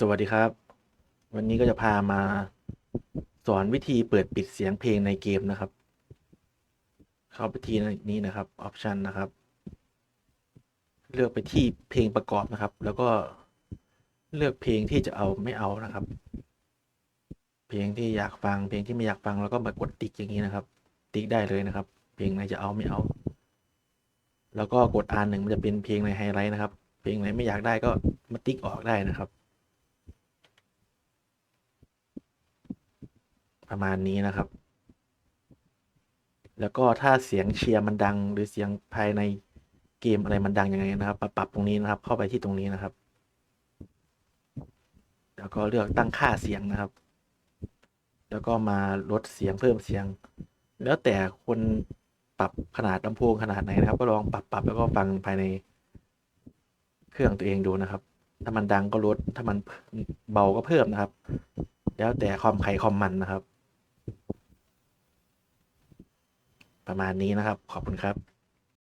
สวัสดีครับ วันนี้ก็จะพามาสอนวิธีเปิดปิดเสียงเพลงในเกมนะครับ เข้าไปที่นี้นะครับออปชันนะครับ เลือกไปที่เพลงประกอบนะครับ แล้วก็เลือกเพลงที่จะเอาไม่เอานะครับ เพลงที่อยากฟังเพลงที่ไม่อยากฟังแล้วก็มากดติ๊กอย่างนี้นะครับ ติ๊กได้เลยนะครับ เพลงไหนจะเอาไม่เอา แล้วก็กดอ่านหนึ่งมันจะเป็นเพลงในไฮไลท์นะครับ เพลงไหนไม่อยากได้ก็มาติ๊กออกได้นะครับ ประมาณนี้นะครับ แล้วก็ถ้าเสียงเชียร์มันดัง หรือเสียงภายในเกมอะไรมันดังยังไงนะครับปรับปรับตรงนี้นะครับ เข้าไปที่ตรงนี้นะครับ แล้วก็เลือกตั้งค่าเสียงนะครับ แล้วก็มาลดเสียงเพิ่มเสียง แล้วแต่คนปรับขนาดลำโพงขนาดไหนนะครับ ก็ลองปรับปรับแล้วก็ฟังภายในเครื่องตัวเองดูนะครับ ถ้ามันดังก็ลด ถ้ามันเบาก็เพิ่มนะครับ แล้วแต่ความใครความมันนะครับ ประมาณนี้นะครับ ขอบคุณครับ